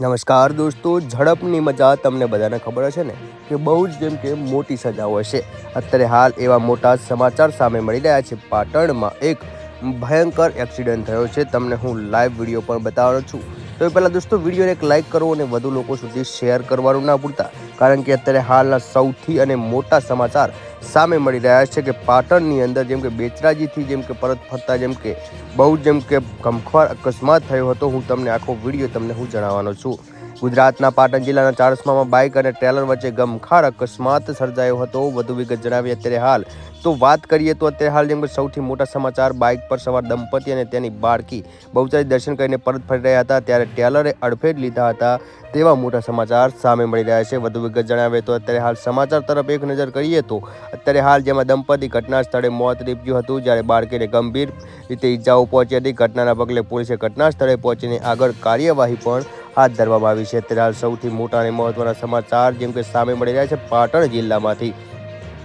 નમસ્કાર દોસ્તો, ઝડપની મજા તમને બધાને ખબર હશે ને કે બહુ જ જેમ કે મોટી સજા હોય છે અત્યારે હાલ એવા મોટા સમાચાર સામે મળી રહ્યા છે. પાટણમાં એક ભયંકર એક્સિડન્ટ થયો છે. તમને હું લાઈવ વીડિયો પણ બતાવવાનો છું. તો એ પહેલાં દોસ્તો વિડીયોને એક લાઇક કરો અને વધુ લોકો સુધી શેર કરવાનું ના ભૂલતા, કારણ કે અત્યારે હાલના સૌથી અને મોટા સમાચાર સામે મળી રહ્યા છે કે પાટણની અંદર જેમ કે બેચરાજીથી જેમ કે પરત ફરતા, જેમ કે બહુ જેમ કે ગમખ્વાર અકસ્માત થયો હતો, હું તમને આખો વીડિયો તમને હું જણાવવાનો છું. ગુજરાતના પાટણ જિલ્લાના ચારસમામાં બાઇક અને ટ્રેલર વચ્ચે ગમખાર અકસ્માત સર્જાયો હતો. વધુ વિગત જણાવી અત્યારે હાલ. તો વાત કરીએ તો અત્યારે હાલ જેમ સૌથી મોટા સમાચાર, બાઇક પર સવાર દંપતી અને તેની બાળકી બહુચારી દર્શન કરીને પરત ફરી રહ્યા હતા. ત્યારે ટેલરે અડફેટ લીધા હતા તેવા મોટા સમાચાર સામે મળી રહ્યા છે. વધુ વિગત જણાવે તો અત્યારે હાલ સમાચાર તરફ એક નજર કરીએ તો અત્યારે હાલ જેમાં દંપતી ઘટના સ્થળે મોત નીપજ્યું હતું, જ્યારે બાળકીને ગંભીર રીતે ઈજાઓ પહોંચી હતી. ઘટનાના પગલે પોલીસે ઘટના સ્થળે પહોંચીને આગળ કાર્યવાહી પણ હાથ ધરવામાં આવી છે. ત્યારે સૌથી મોટા અને મહત્વના સમાચાર જેમ કે સામે મળી રહ્યા છે પાટણ જિલ્લામાંથી.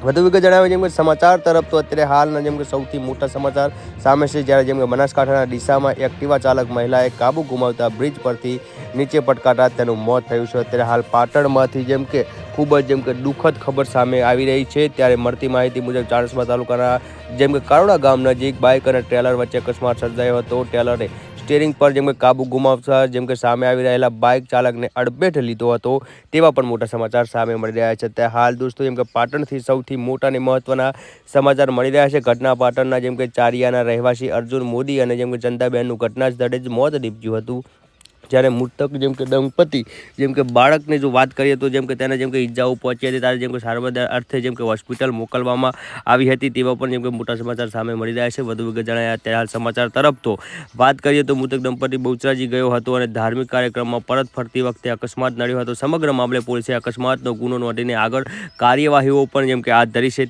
વધુ વિગત જણાવે જેમ કે સમાચાર તરફ તો અત્યારે હાલના જેમ કે સૌથી મોટા સમાચાર સામે છે, જ્યારે જેમ કે બનાસકાંઠાના ડીસામાં એક્ટિવા ચાલક મહિલાએ કાબુ ગુમાવતા બ્રિજ પરથી નીચે પટકાતા તેનું મોત થયું છે. અત્યારે હાલ પાટણમાંથી જેમ કે ખૂબ જ જેમ કે દુઃખદ ખબર સામે આવી રહી છે. ત્યારે મળતી માહિતી મુજબ ચાણસ્મા તાલુકાના જેમ કે કારોડા ગામ નજીક બાઇક અને ટ્રેલર વચ્ચે અકસ્માત સર્જાયો હતો. ટ્રેલરે સ્ટેરિંગ પર જેમ કે કાબુ ગુમાવતા, જેમ કે સામે આવી રહેલા બાઇક ચાલકને અડબેટ લીધો હતો, તેવા પણ મોટા સમાચાર સામે મળી રહ્યા છે. ત્યારે હાલ દોસ્તો, જેમ કે પાટણથી સૌથી મોટા અને મહત્ત્વના સમાચાર મળી રહ્યા છે. ઘટના પાટણના જેમ કે ચારિયાના રહેવાસી અર્જુન મોદી અને જેમ કે ચંદાબેનનું ઘટના સ્થળે જ મોત નીપજ્યું હતું. જ્યારે મૃતક જેમ કે દંપતી, જેમ કે બાળકને જો વાત કરીએ તો જેમ કે તેને જેમ કે ઈજાઓ પહોંચી હતી, ત્યારે જેમ કે સારવાર અર્થે જેમ કે હોસ્પિટલ મોકલવામાં આવી હતી, તેવા પણ જેમ કે મોટા સમાચાર સામે મળી રહ્યા છે. વધુ વિગત જણાયા અત્યારે હાલ સમાચાર તરફ તો વાત કરીએ તો મૃતક દંપતી બહુચરાજી ગયો હતો અને ધાર્મિક કાર્યક્રમમાં પરત ફરતી વખતે અકસ્માત નડ્યો હતો. સમગ્ર મામલે પોલીસે અકસ્માતનો ગુનો નોંધીને આગળ કાર્યવાહીઓ પણ જેમ કે હાથ ધરી છે